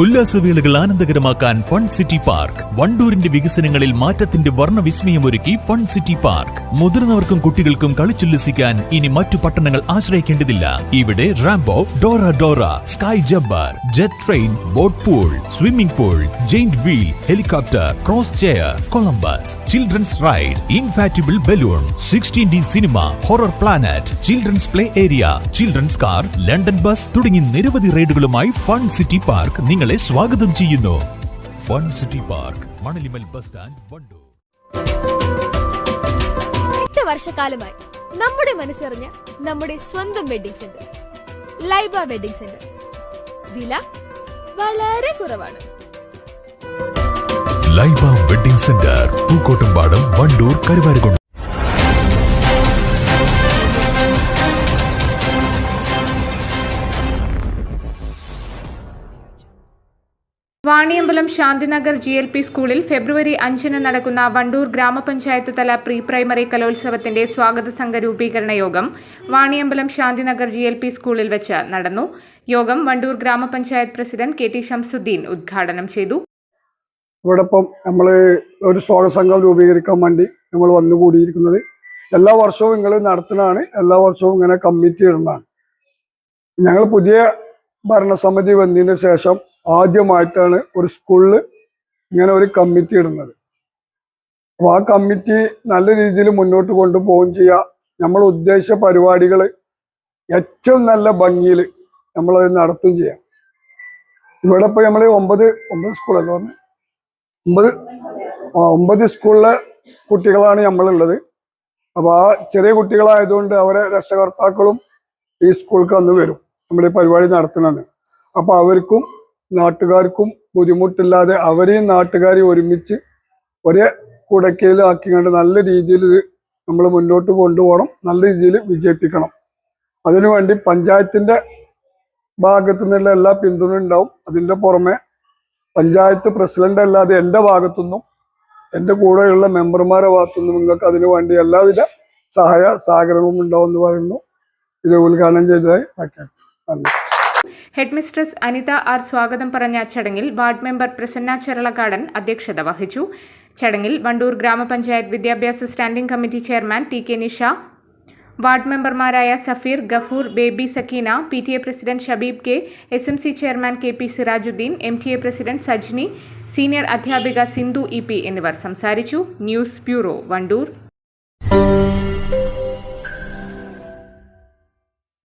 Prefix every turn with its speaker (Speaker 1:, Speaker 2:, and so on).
Speaker 1: ഉല്ലാസവേളകൾ ആനന്ദകരമാക്കാൻ fun city park. വണ്ടൂരിന്റെ വികസനങ്ങളിൽ മാറ്റത്തിന്റെ വർണവിസ്മയം ഒരുക്കി ഫൺ സിറ്റി പാർക്ക്. മുതിർന്നവർക്കും കുട്ടികൾക്കും കളിച്ചുല്ലസിക്കാൻ ഇനി മറ്റു പട്ടണങ്ങൾ ആശ്രയിക്കേണ്ടതില്ല. ഇവിടെ Rambo Dora Dora sky Jabbar jet train boat pool swimming pool giant wheel helicopter cross chair Columbus children's ride inflatable balloon sixteen D cinema horror planet children's play area children's car London bus തുടങ്ങി നിരവധി റൈഡുകളുമായി fun city park നിങ്ങളെ സ്വാഗതം ചെയ്യുന്നു. Fun city park Manalimal bus stand Wandoor.
Speaker 2: എട്ട് വർഷക്കാലമായി നമ്മുടെ മനസ്സറിഞ്ഞ നമ്മുടെ സ്വന്തം wedding centre Laiba wedding centre വില വളരെ കുറവാണ്.
Speaker 1: Laiba wedding centre Pookkottumpadam Wandoor Karuvarakundu.
Speaker 3: Vaniyambalam Shanthinagar G L P സ്കൂളിൽ ഫെബ്രുവരി അഞ്ചിന് നടക്കുന്ന വണ്ടൂർ ഗ്രാമപഞ്ചായത്ത് തല പ്രീ പ്രൈമറി കലോത്സവത്തിന്റെ സ്വാഗത സംഘ രൂപീകരണ യോഗം Vaniyambalam Shanthinagar G L P സ്കൂളിൽ വെച്ച് നടന്നു. യോഗം വണ്ടൂർ ഗ്രാമപഞ്ചായത്ത് പ്രസിഡന്റ് കെ ടി ഷംസുദ്ദീൻ ഉദ്ഘാടനം ചെയ്തു.
Speaker 4: ഇവിടെ ഇപ്പം നമ്മൾ ഒരു സോള സംഘം രൂപീകരിക്കാൻ വേണ്ടി നമ്മൾ വന്നുകൂടിയിരിക്കുന്നത് എല്ലാ വർഷവും നിങ്ങൾ നടത്തുന്നതാണ്. എല്ലാ വർഷവും ഇങ്ങനെ കമ്മിറ്റി ഇടുന്നതാണ്. ഞങ്ങൾ പുതിയ ഭരണസമിതി വന്നതിന് ശേഷം ആദ്യമായിട്ടാണ് ഒരു സ്കൂളിൽ ഇങ്ങനെ ഒരു കമ്മിറ്റി ഇടുന്നത്. അപ്പോൾ ആ കമ്മിറ്റി നല്ല രീതിയിൽ മുന്നോട്ട് കൊണ്ടുപോവുകയും ചെയ്യുക നമ്മൾ ഉദ്ദേശിച്ച പരിപാടികൾ ഏറ്റവും നല്ല ഭംഗിയിൽ നമ്മളത് നടത്തുകയും ചെയ്യാം. ഇവിടെ ഇപ്പോൾ നമ്മൾ ഒമ്പത് ഒമ്പത് സ്കൂളല്ലോ പറഞ്ഞത് ഒമ്പത് ഒമ്പത് സ്കൂളിലെ കുട്ടികളാണ് നമ്മളുള്ളത്. അപ്പോൾ ആ ചെറിയ കുട്ടികളായതുകൊണ്ട് അവരെ രക്ഷകർത്താക്കളും ഈ സ്കൂൾക്ക് അന്ന് വരും. നമ്മൾ ഈ പരിപാടി നടത്തുന്നത് അപ്പോൾ അവർക്കും നാട്ടുകാർക്കും ബുദ്ധിമുട്ടില്ലാതെ അവരെയും നാട്ടുകാരെയും ഒരുമിച്ച് ഒരേ കുടക്കയിലാക്കിക്കൊണ്ട് നല്ല രീതിയിൽ നമ്മൾ മുന്നോട്ട് കൊണ്ടുപോകണം. നല്ല രീതിയിൽ വിജയിപ്പിക്കണം. അതിനുവേണ്ടി പഞ്ചായത്തിന്റെ ഭാഗത്തു നിന്നുള്ള എല്ലാ പിന്തുണ ഉണ്ടാവും അതിന്റെ പുറമെ പഞ്ചായത്ത് പ്രസിഡന്റ് അല്ലാതെ എന്റെ ഭാഗത്തുനിന്നും എന്റെ കൂടെയുള്ള മെമ്പർമാരെ ഭാഗത്തുനിന്നും നിങ്ങൾക്ക് അതിനു വേണ്ടി എല്ലാവിധ സഹായ സഹകരണവും ഉണ്ടാവും എന്ന് പറയുന്നു. ഇത് ഉദ്ഘാടനം ചെയ്തതായി നന്ദി.
Speaker 3: ഹെഡ് മിസ്ട്രസ് അനിത ആർ സ്വാഗതം പറഞ്ഞ ചടങ്ങിൽ വാർഡ് മെമ്പർ പ്രസന്ന ചെറളക്കാടൻ അധ്യക്ഷത വഹിച്ചു. ചടങ്ങിൽ വണ്ടൂർ ഗ്രാമപഞ്ചായത്ത് വിദ്യാഭ്യാസ standing committee chairman T K Nisha ward മെമ്പർമാരായ Safeer Gafoor Baby Sakkeena P T A president Shabeeb K S M C chairman K P Sirajuddeen M T A president Sajni senior അധ്യാപിക Sindhu E P എന്നിവർ സംസാരിച്ചു. News bureau Wandoor.